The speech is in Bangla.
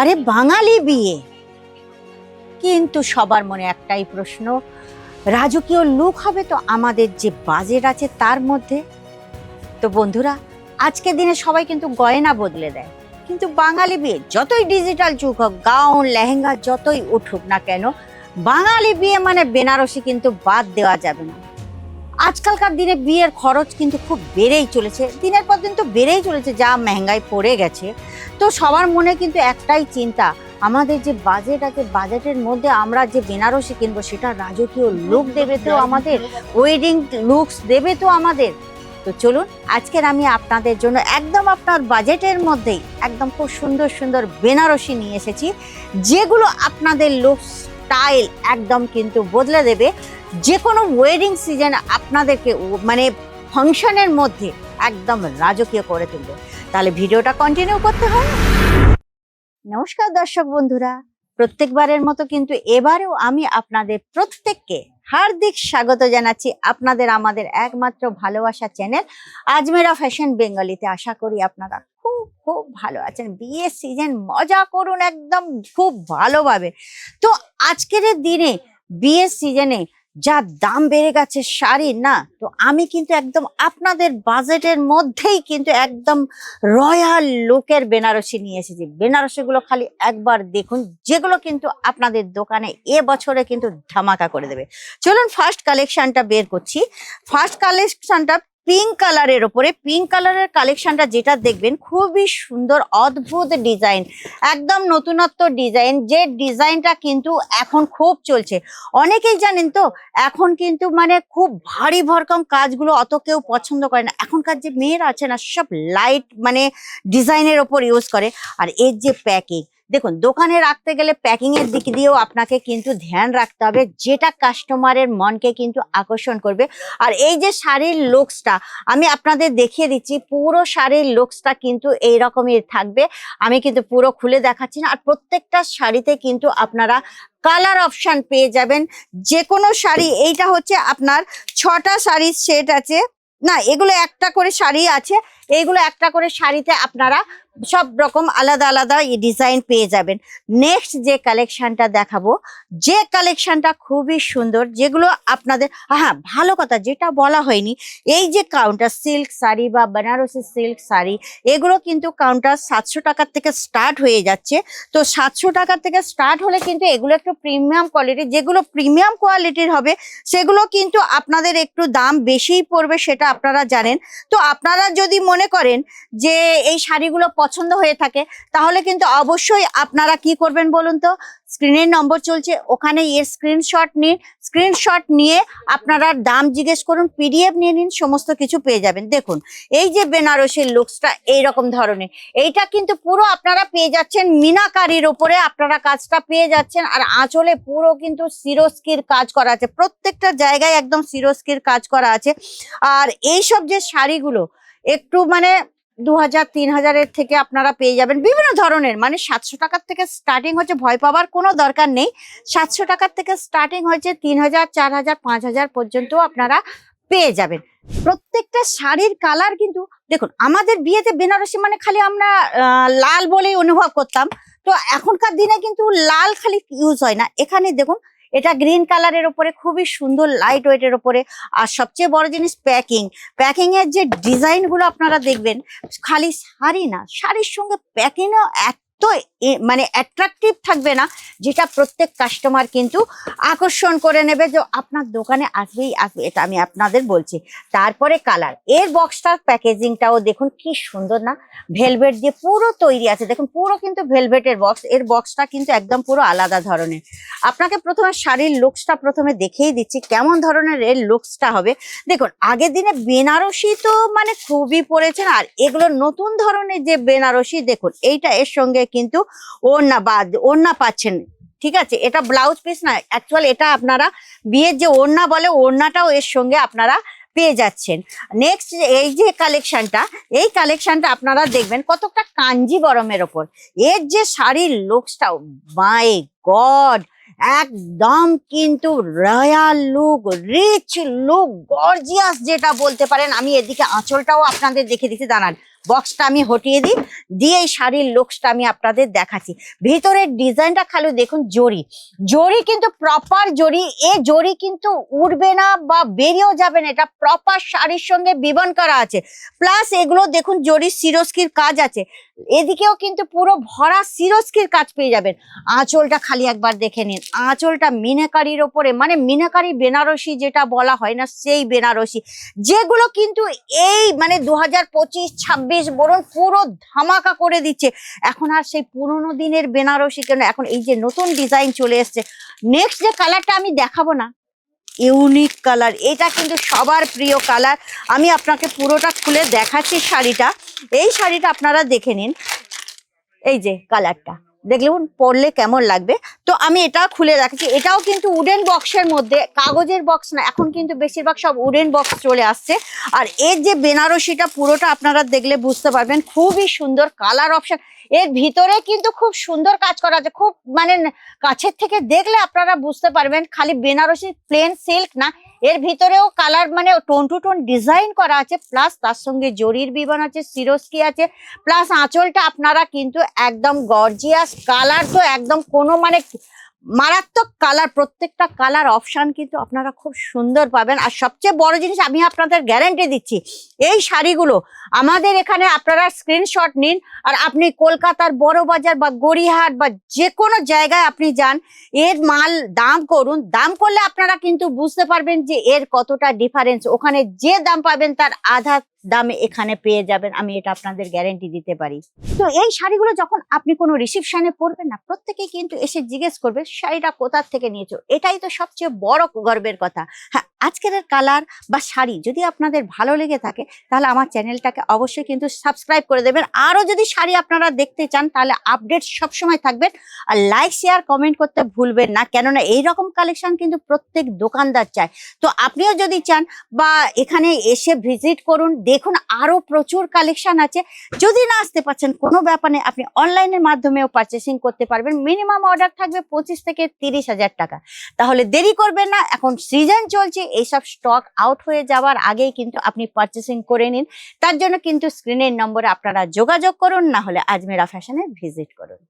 আরে বাঙালি বিয়ে। কিন্তু সবার মনে একটাই প্রশ্ন, রাজকীয় লুক হবে তো আমাদের যে বাজেট আছে তার মধ্যে। তো বন্ধুরা, আজকের দিনে সবাই কিন্তু গয়না বদলে দেয়। কিন্তু বাঙালি বিয়ে যতই ডিজিটাল যুগ হোক গাউন লেহেঙ্গা যতই উঠুক না কেন, বাঙালি বিয়ে মানে বেনারসি কিন্তু বাদ দেওয়া যাবে না। আজকালকার দিনে বিয়ের খরচ কিন্তু খুব বেড়েই চলেছে। দিনের পর দিন তো বেড়েই চলেছে, যা মেহঙ্গাই পড়ে গেছে। তো সবার মনে কিন্তু একটাই চিন্তা, আমাদের যে বাজেট আছে বাজেটের মধ্যে আমরা যে বেনারসি কিনবো, সেটা রাজকীয় লুক দেবে তো আমাদের ওয়েডিং লুকস দেবে তো আমাদের। তো চলুন, আজকের আমি আপনাদের জন্য একদম আপনার বাজেটের মধ্যেই একদম খুব সুন্দর সুন্দর বেনারসি নিয়ে এসেছি। যেগুলো আপনাদের লুক স্টাইল একদম কিন্তু বদলে দেবে। যে কোনো ওয়েডিং সিজন আপনাদেরকে মানে ফাংশনের মধ্যে একদম রাজকীয় করে তুলবে। তাহলে ভিডিওটা কন্টিনিউ করতে হবে নমস্কার দর্শক বন্ধুরা। প্রত্যেকবারের মতো কিন্তু এবারেও আমি আপনাদের প্রত্যেককে হার্দিক স্বাগত জানাচ্ছি আপনাদের আমাদের একমাত্র ভালোবাসা চ্যানেল আজমেরা ফ্যাশন বেঙ্গলিতে আশা করি আপনারা খুব খুব ভালো আছেন। বিয়ের সিজন মজা করুন একদম খুব ভালোভাবে। তো আজকের দিনে বিয়ের সিজনে যা দাম বেড়ে গেছে শাড়ির না, তো আমি কিন্তু একদম আপনাদের বাজেটের মধ্যেই কিন্তু একদম রয়্যাল লোকের বেনারসি নিয়ে এসেছি। বেনারসিগুলো খালি একবার দেখুন, যেগুলো কিন্তু আপনাদের দোকানে এ বছরে কিন্তু ধামাকা করে দেবে। চলুন ফার্স্ট কালেকশানটা বের করছি। ফার্স্ট কালেকশনটা পিঙ্ক কালারের ওপরে পিঙ্ক কালারের কালেকশনটা যেটা দেখবেন, খুবই সুন্দর, অদ্ভুত ডিজাইন একদম নতুনত্ব ডিজাইন যে ডিজাইনটা কিন্তু এখন খুব চলছে। অনেকেই জানেন তো, এখন কিন্তু মানে খুব ভারী ভরকম কাজগুলো অত কেউ পছন্দ করে না। এখনকার যে মেয়েরা আছে না, সব লাইট মানে ডিজাইনের ওপর ইউজ করে। আর এর যে প্যাকিং দেখুন, দোকানে রাখতে গেলে প্যাকিং এর দিক দিয়েও আপনাকে কিন্তু ধ্যান রাখতে হবে। যেটা কাস্টমারের মনকে কিন্তু আকর্ষণ করবে। আর এই যে শাড়ির লুকসটা আমি আপনাদের দেখিয়ে দিচ্ছি, পুরো শাড়ির লুকসটা কিন্তু এই রকমই থাকবে। আমি কিন্তু পুরো খুলে দেখাচ্ছি না। আর প্রত্যেকটা শাড়িতে কিন্তু আপনারা কালার অপশন পেয়ে যাবেন। যে কোনো শাড়ি, এইটা হচ্ছে আপনার ছটা শাড়ির সেট আছে। না, এগুলো একটা করে শাড়ি আছে। এইগুলো একটা করে শাড়িতে আপনারা সব রকম আলাদা আলাদা ডিজাইন পেয়ে যাবেন। নেক্সট যে কালেকশনটা দেখাবো, যে কালেকশনটা খুবই সুন্দর, যেগুলো আপনাদের হ্যাঁ ভালো কথা, যেটা বলা হয়নি, এই যে কাউন্টার সিল্ক শাড়ি বা বেনারসি সিল্ক শাড়ি, এগুলো কিন্তু কাউন্টার সাতশো টাকার থেকে স্টার্ট হয়ে যাচ্ছে। তো সাতশো টাকার থেকে স্টার্ট হলে কিন্তু এগুলো একটু প্রিমিয়াম কোয়ালিটি যেগুলো প্রিমিয়াম কোয়ালিটির হবে, সেগুলো কিন্তু আপনাদের একটু দাম বেশিই পড়বে, সেটা আপনারা জানেন। তো আপনারা যদি মনে করেন যে এই শাড়িগুলো পছন্দ হয়ে থাকে, তাহলে কিন্তু অবশ্যই আপনারা কি করবেন বলুন তো? স্ক্রিনের নম্বর চলছে, ওখানে এর স্ক্রিনশট নিন স্ক্রিনশট নিয়ে আপনারা দাম জিজ্ঞেস করুন পিডিএফ নিয়ে নিন, সমস্ত কিছু পেয়ে যাবেন। দেখুন, এই যে বেনারসির লুকসটা এইরকম ধরনের, এইটা কিন্তু পুরো আপনারা পেয়ে যাচ্ছেন, মিনাকারির ওপরে আপনারা কাজটা পেয়ে যাচ্ছেন, আর আঁচলে পুরো কিন্তু সিরস্কির কাজ করা আছে, প্রত্যেকটা জায়গায় একদম সিরস্কির কাজ করা আছে। আর এইসব যে শাড়িগুলো একটু মানে দু হাজার, তিন হাজারের থেকে আপনারা পেয়ে যাবেন। বিভিন্ন ধরনের মানে সাতশো টাকার থেকে স্টার্টিং হচ্ছে, ভয় পাওয়ার কোনো দরকার নেই। সাতশো টাকার থেকে স্টার্টিং হচ্ছে, তিন হাজার, চার হাজার, পাঁচ হাজার পর্যন্ত আপনারা পেয়ে যাবেন। প্রত্যেকটা শাড়ির কালার কিন্তু, দেখুন, আমাদের বিয়েতে বেনারসি মানে খালি আমরা লাল বলেই অনুভব করতাম। তো এখনকার দিনে কিন্তু লাল খালি ইউজ হয় না। এখানে দেখুন এটা গ্রিন কালারের ওপরে খুবই সুন্দর লাইট ওয়েটের ওপরে আর সবচেয়ে বড় জিনিস প্যাকিং প্যাকিং এর যে ডিজাইনগুলো আপনারা দেখবেন, খালি শাড়ি না, শাড়ির সঙ্গে প্যাকিংও এত এ- মানে অ্যাট্রাকটিভ থাকবে না, যেটা প্রত্যেক কাস্টমার কিন্তু আকর্ষণ করে নেবে যে আপনার দোকানে আসবেই আসবে, এটা আমি আপনাদের বলছি। তারপরে কালারের বক্সটার প্যাকেজিংটাও দেখুন কি সুন্দর না ভেলভেট দিয়ে পুরো তৈরি আছে। দেখুন, পুরো কিন্তু ভেলভেটের বক্স এর বক্সটা কিন্তু একদম পুরো আলাদা ধরনের। আপনাকে প্রথমে শাড়ির লুকসটা প্রথমে দেখিয়ে দিচ্ছি, কেমন ধরনের এর লুকসটা হবে। দেখুন, আগের দিনে বেনারসি তো মানে খুবই পড়েছেন আর এগুলো নতুন ধরনের যে বেনারসি, দেখুন, এইটা এর সঙ্গে কিন্তু ওড়না বা ওড়না পাচ্ছেন। ঠিক আছে? এটা ব্লাউজ পিস না অ্যাকচুয়াল এটা আপনারা বিয়ের যে ওড়না বলে, ওড়নাটাও এর সঙ্গে আপনারা পেয়ে যাচ্ছেন। নেক্সট এই যে কালেকশনটা এই কালেকশনটা আপনারা দেখবেন কতটা কাঞ্জি বরমের ওপর। এর যে শাড়ির লুকসটাও মাই গড একদম কিন্তু royal look rich look gorgeous যেটা বলতে পারেন, আমি এদিকে আঁচলটাও আপনাদের দেখে দিচ্ছি, দাঁড়ান। বক্সটা আমি হটিয়ে দিই, দিয়ে এই শাড়ির লুকসটা আমি আপনাদের দেখাচ্ছি। ভিতরের ডিজাইনটা খালি দেখুন জরি। জরি কিন্তু প্রপার জরি, এ জরি কিন্তু উড়বে না বা বেরিয়েও যাবে না, এটা প্রপার শাড়ির সঙ্গে বিবন করা আছে। প্লাস এগুলো দেখুন জরি সিরস্কির কাজ আছে। এদিকেও কিন্তু পুরো ভরা সিরস্কির কাজ পেয়ে যাবেন। আঁচলটা খালি একবার দেখে নিন। আঁচলটা মিনাকারির ওপরে মানে মিনাকারি বেনারসি যেটা বলা হয় না, সেই বেনারসি। যেগুলো কিন্তু এই মানে দু হাজার পঁচিশ বরং পুরো ধামাকা করে দিচ্ছে। এখন আর সেই পুরোনো দিনের বেনারসি কেন? এখন এই যে নতুন ডিজাইন চলে এসছে। নেক্সট যে কালারটা আমি দেখাবো না ইউনিক কালার এটা কিন্তু সবার প্রিয় কালার আমি আপনাকে পুরোটা খুলে দেখাচ্ছি শাড়িটা। এই শাড়িটা আপনারা দেখে নিন। এই যে কালারটা দেখলেন পড়লে কেমন লাগবে? তো আমি এটা খুলে রাখছি। এটাও কিন্তু উডেন বক্সের মধ্যে, কাগজের বক্স না, এখন কিন্তু বেশিরভাগ সব উডেন বক্স চলে আসছে। আর এর যে বেনারসিটা পুরোটা আপনারা দেখলে বুঝতে পারবেন, খুবই সুন্দর কালার অপশন এর ভিতরে কিন্তু খুব সুন্দর কাজ করা আছে। খুব মানে কাছের থেকে দেখলে আপনারা বুঝতে পারবেন, খালি বেনারসি প্লেন সিল্ক না। এর ভিতরেও কালার মানে টোন টু টোন ডিজাইন করা আছে প্লাস তার সঙ্গে জরির বিবন আছে, সিরস্কি আছে প্লাস আঁচলটা আপনারা কিন্তু একদম গর্জিয়াস কালার তো একদম কোনো মানে মারাত্মক কালার প্রত্যেকটা কালার অপশান কিন্তু আপনারা খুব সুন্দর পাবেন। আর সবচেয়ে বড় জিনিস আমি আপনাদের গ্যারান্টি দিচ্ছি, এই শাড়িগুলো আমাদের এখানে আপনারা স্ক্রিনশট নিন। আর আপনি কলকাতার বড় বাজার বা গড়িয়াহাট বা যে কোনো জায়গায় আপনি যান, এর মাল দাম করুন। দাম করলে আপনারা কিন্তু বুঝতে পারবেন যে এর কতটা ডিফারেন্স ওখানে যে দাম পাবেন তার আধা দামে এখানে পেয়ে যাবেন, আমি এটা আপনাদের গ্যারেন্টি দিতে পারি। তো এই শাড়িগুলো যখন আপনি কোনো রিসিপশনে পরবেন না, প্রত্যেকেই কিন্তু এসে জিজ্ঞেস করবে, শাড়িটা কোথার থেকে নিয়েছো? এটাই তো সবচেয়ে বড় গর্বের কথা। হ্যাঁ আজকের কালার বা শাড়ি যদি আপনাদের ভালো লেগে থাকে, তাহলে আমার চ্যানেলটাকে অবশ্যই কিন্তু সাবস্ক্রাইব করে দেবেন। আরও যদি শাড়ি আপনারা দেখতে চান, তাহলে আপডেট সবসময় থাকবেন। আর লাইক শেয়ার কমেন্ট করতে ভুলবেন না, কেননা এই রকম কালেকশন কিন্তু প্রত্যেক দোকানদার চায়। তো আপনিও যদি চান বা এখানে এসে ভিজিট করুন দেখুন আরও প্রচুর কালেকশন আছে। যদি না আসতে পারছেন, কোনো ব্যাপার আপনি অনলাইনের মাধ্যমেও পারচেসিং করতে পারবেন। মিনিমাম অর্ডার থাকবে পঁচিশ থেকে তিরিশ হাজার টাকা। তাহলে দেরি করবেন না, এখন সিজন চলছে, এইসব স্টক আউট হয়ে যাওয়ার আগেই কিন্তু আপনি পারচেসিং করে নিন। তার জন্য কিন্তু স্ক্রিনের নম্বরে আপনারা যোগাযোগ করুন না হলে আজমেরা ফ্যাশনে ভিজিট করুন।